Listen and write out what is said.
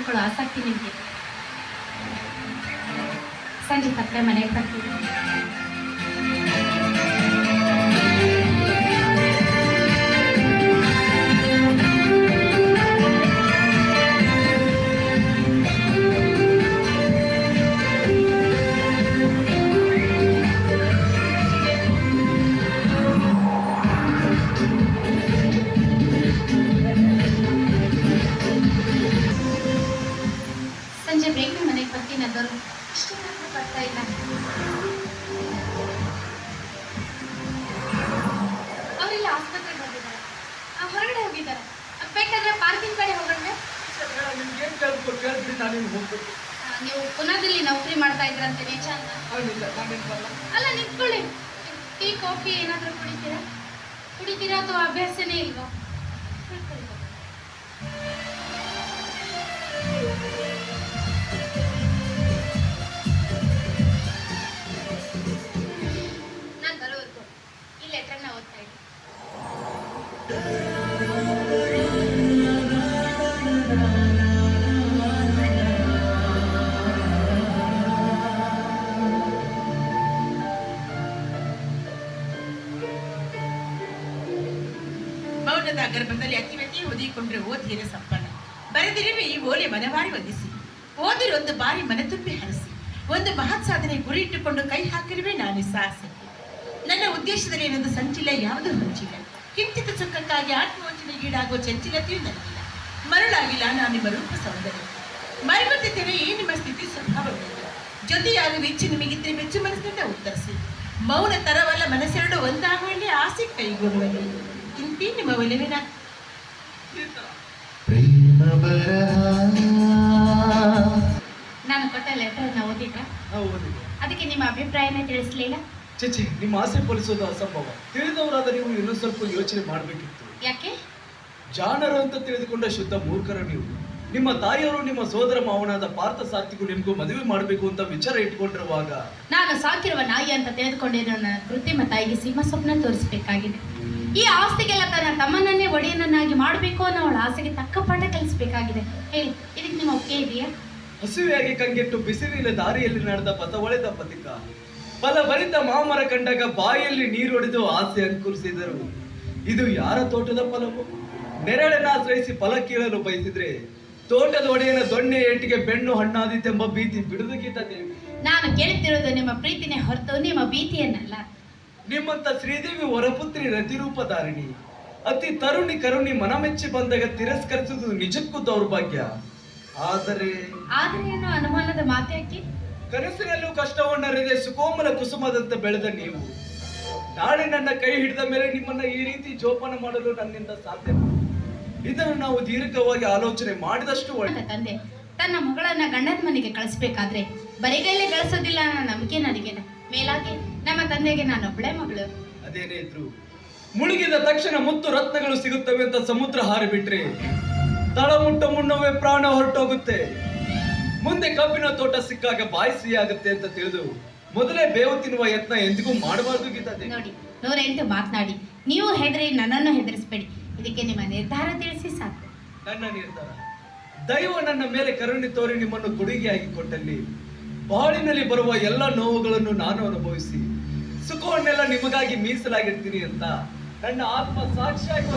ಆಸಕ್ತಿ ನಿಮಗೆ. ಸಂಜೆ ತಪ್ಪಲೆ ಮನೆಗೆ ಬರ್ತೀವಿ. ಅದವರು ಇಷ್ಟು ಬರ್ತಾ ಇಲ್ಲ ಅವರೆಲ್ಲ ಆಸ್ಪತ್ರೆಗೆ ಹೋಗಿದ್ದಾರೆ ಆ, ಹೊರಗಡೆ ಹೋಗಿದ್ದಾರೆ. ಬೇಕಾದ್ರೆ ಪಾರ್ಕಿಂಗ್ ಕಡೆ ಹೋಗೋಣ ನಿಮ್ಗೆ ಏನ್ ಕೇಳ್ಬೇಕು? ಕೇಳ್ಬಿಡಿ ನಾನೇನು ನೀವು ಪುನಃದಲ್ಲಿ ನೌಕರಿ ಮಾಡ್ತಾ ಇದ್ರಂತೆ ನಿಜ ಅಂತ ಅಲ್ಲ ನಿಂತ್ಕೊಳ್ಳಿ. ಟೀ ಕಾಫಿ ಏನಾದರೂ ಕುಡಿತೀರಾ? ಕುಡಿತೀರಾ ಅಥವಾ ಅಭ್ಯಾಸನೇ ಇಲ್ವಾ? ಕುಡ್ಕೊಳ್ಳಿ. ಮೌನದ ಗರ್ಭದಲ್ಲಿ ಅತಿವತಿ ಒದಿಕೊಂಡ್ರೆ ಓದಿಯೇ ಸಂಪನ್ನ ಬರೆದಿರುವೆ ಈ ಓಲೆ ಮನವಾರಿ ವಂದಿಸಿ ಒಂದು ಬಾರಿ ಮನತುಂಬಿ ಹರಿಸಿ. ಒಂದು ಮಹತ್ ಸಾಧನೆ ಗುರಿ ಇಟ್ಟುಕೊಂಡು ಕೈ ಹಾಕಿರುವೆ ನಾನು ಸಾಹಸ. ನನ್ನ ಉದ್ದೇಶದಲ್ಲಿ ಏನೊಂದು ಸಂಚಿಲ್ಲ, ಯಾವುದು ಹೊಂಚಿಲ್ಲ. ಕಿಂಚಿತ ಸುಖಕ್ಕಾಗಿ ಆತ್ಮವಂಚನೆ ಈಡಾಗುವ ಚಂಚಲತೆಯೂ ನನಗಿಲ್ಲ. ಮರಳಾಗಿಲ್ಲ ನಾನು ನಿಮ್ಮ ರೂಪ ಸೌಂದರ್ಯ. ಮರೆಗುತ್ತಿದ್ದೇವೆ ಈ ನಿಮ್ಮ ಸ್ಥಿತಿ ಸ್ವಭಾವವಿಲ್ಲ. ಜೊತೆಯಾಗುವ ಇಚ್ಛೆ ನಿಮಗಿದ್ರೆ ಮೆಚ್ಚು ಮನಸ್ಸಿನಿಂದ ಉತ್ತರಿಸಿ. ಮೌನ ತರವಲ್ಲ ಮನಸ್ಸೆರಡು ಒಂದಾಗುವಲ್ಲಿ ಆಸೆ ಕೈಗೂಡುವಲ್ಲಿ ಇಂತಿ ನಿಮ್ಮ ಒಲಿವಿನ ನಾನು ಕೊಟ್ಟ ಲೆಟರ್ನ ಓದಿದ್ರಾ ನಾವು ಓದಿದೆ ಅದಕ್ಕೆ ನಿಮ್ಮ ಅಭಿಪ್ರಾಯನ ತಿಳಿಸ್ಲಿಲ್ಲ ಚಚಿ ನಿಮ್ಮ ಆಸೆ ಫಲಿಸೋದು ಅಸಂಭವ ತಿಳಿದವರಾದ ನೀವು ಇನ್ನೂ ಸ್ವಲ್ಪ ಯೋಚನೆ ಮಾಡಬೇಕಿತ್ತು ಯಾಕೆ ಜಾಣರು ಅಂತ ತಿಳಿದುಕೊಂಡ ಶುದ್ಧ ಮೂರ್ಖರ ನೀವು ನಿಮ್ಮ ತಾಯಿಯವರು ನಿಮ್ಮ ಸೋದರ ಮಾವನಾದ ಪಾರ್ಥ ಸಾರ್ಥಿಗೂ ನಿಮಗೂ ಮದುವೆ ಮಾಡಬೇಕು ಅಂತ ವಿಚಾರ ಇಟ್ಕೊಂಡಿರುವಾಗ ನಾನು ಸಾಕಿರುವ ನಾಯಿ ಅಂತ ತೆಗೆದುಕೊಂಡಿರೋ ನನ್ನ ಕೃತ್ರಿಮ ತಾಯಿಗೆ ಸಿಂಹ ಸ್ವಪ್ನ ತೋರಿಸಬೇಕಾಗಿದೆ. ಈ ಆಸ್ತಿಗೆಲ್ಲ ತನ್ನ ತಮ್ಮನನ್ನೇ ಒಡೆಯನನ್ನಾಗಿ ಮಾಡಬೇಕು ಅನ್ನೋ ಅವಳ ಆಸೆಗೆ ತಕ್ಕ ಪಾಠ ಕಲಿಸಬೇಕಾಗಿದೆ. ಹೇಳಿ ಇದಕ್ಕೆ ನಿಮ್ಮ ಒಪ್ಪಿಗೆ ಇದೆಯಾ? ಹಸುವೆಯಾಗಿ ಕಂಗೆಟ್ಟು ಬಿಸಿಲಿನ ದಾರಿಯಲ್ಲಿ ನಡೆದ ಪಥವಳೆದ ಪಥಿಕ ಫಲಭರಿತ ಮಾಮರ ಕಂಡಾಗ ಬಾಯಲ್ಲಿ ನೀರೊಡೆದು ಆಸೆ ಅಂಕುರಿಸಿದರು. ಇದು ಯಾರ ತೋಟದ ಫಲವು? ನೆರಳನ್ನ ಆಶ್ರಯಿಸಿ ಫಲ ಕೀಳಲು ಬಯಸಿದ್ರೆ ತೋಟದ ಒಡೆಯನ ದೊಣ್ಣೆ ಏಟಿಗೆ ಬೆಣ್ಣು ಹಣ್ಣಾದೀತೆಂಬ ಭೀತಿ ಬಿಡುದು ದೇವಿ. ನಾನು ಕೇಳ್ತಿರೋದು ನಿಮ್ಮ ಪ್ರೀತಿನೇ ಹೊರತು ನಿಮ್ಮ ಭೀತಿಯನ್ನಲ್ಲ. ನಿಮ್ಮಂತ ಶ್ರೀದೇವಿ ವರಪುತ್ರಿ ರತಿರೂಪಧಾರಿಣಿ. ಅತಿ ತರುಣಿ ಕರುಣಿ ಮನಮೆಚ್ಚಿ ಬಂದಾಗ ತಿರಸ್ಕರಿಸುವುದು ನಿಜಕ್ಕೂ ದೌರ್ಭಾಗ್ಯ. ಆದರೆ ಆದರೆ ಏನು ಅನುಮಾನದ ಮಾತ್ಯಾಕೆ ಕನಸಿನಲ್ಲೂ ಕಷ್ಟವನ್ನರಿದೆ ಸುಕೋಮಲ ಕುಸುಮದಂತೆ ಬೆಳೆದ ನೀವು. ನಾಳೆ ನನ್ನ ಕೈ ಹಿಡಿದ ಮೇಲೆ ನಿಮ್ಮನ್ನ ಈ ರೀತಿ ಜೋಪಾನ ಮಾಡಲು ನನ್ನಿಂದ ಸಾಧ್ಯ ಇದನ್ನು ನಾವು ದೀರ್ಘವಾಗಿ ಆಲೋಚನೆ ಮಾಡಿದಷ್ಟು ಒಳ್ಳೆ ತಂದೆ ತನ್ನ ಮಗಳನ್ನ ಗಂಡನ ಮನೆಗೆ ಕಳಿಸ್ಬೇಕಾದ್ರೆ ಬರಿಗೈಲೇ ಕಳಿಸೋದಿಲ್ಲ ಅನ್ನೋ ನಂಬಿಕೆ ನನಗೆ ಮೇಲಾಗಿ ನಮ್ಮ ತಂದೆಗೆ ನಾನು ಒಬ್ಬಳೆ ಮಗಳು. ಅದೇನೇ ಇದ್ರು ಮುಳುಗಿದ ತಕ್ಷಣ ಮುತ್ತು ರತ್ನಗಳು ಸಿಗುತ್ತವೆ ಅಂತ ಸಮುದ್ರ ಹಾರಿಬಿಟ್ರೆ ತಳ ಮುಟ್ಟ ಮುನ್ನವೇ ಪ್ರಾಣ ಹೊರಟೋಗುತ್ತೆ. ಮುಂದೆ ಕಬ್ಬಿನ ತೋಟ ಸಿಕ್ಕಾಗ ಬಾಯಿಸಿ ಆಗುತ್ತೆ ಅಂತ ತಿಳಿದು ಮೊದಲೇ ಬೇವು ತಿನ್ನುವ ಯತ್ನ ಎಂದಿಗೂ ಮಾಡಬಾರ್ದು ಗೀತಾದೇವಿ. ನೋಡಿ ನೂರೆಂಟು ಮಾತನಾಡಿ ನೀವು ಹೆದರಿ ನನ್ನನ್ನು ಹೆದರಿಸಬೇಡಿ. ಇದಕ್ಕೆ ನಿಮ್ಮ ನಿರ್ಧಾರ ತಿಳಿಸಿ ಸಾಕು. ನನ್ನ ನಿರ್ಧಾರ. ದೈವ ನನ್ನ ಮೇಲೆ ಕರುಣೆ ತೋರಿ ನಿಮ್ಮನ್ನು ಕೊಡುಗೆಯಾಗಿ ಕೊಟ್ಟಲ್ಲಿ. ಬಾಳಿನಲ್ಲಿ ಬರುವ ಎಲ್ಲ ನೋವುಗಳನ್ನು ನಾನು ಅನುಭವಿಸಿ, ಸುಖವನ್ನೆಲ್ಲ ನಿಮಗಾಗಿ ಮೀಸಲಾಗಿರ್ತೀನಿ ಅಂತ ನನ್ನ ಆತ್ಮ ಸಾಕ್ಷಿಯಾಗಿ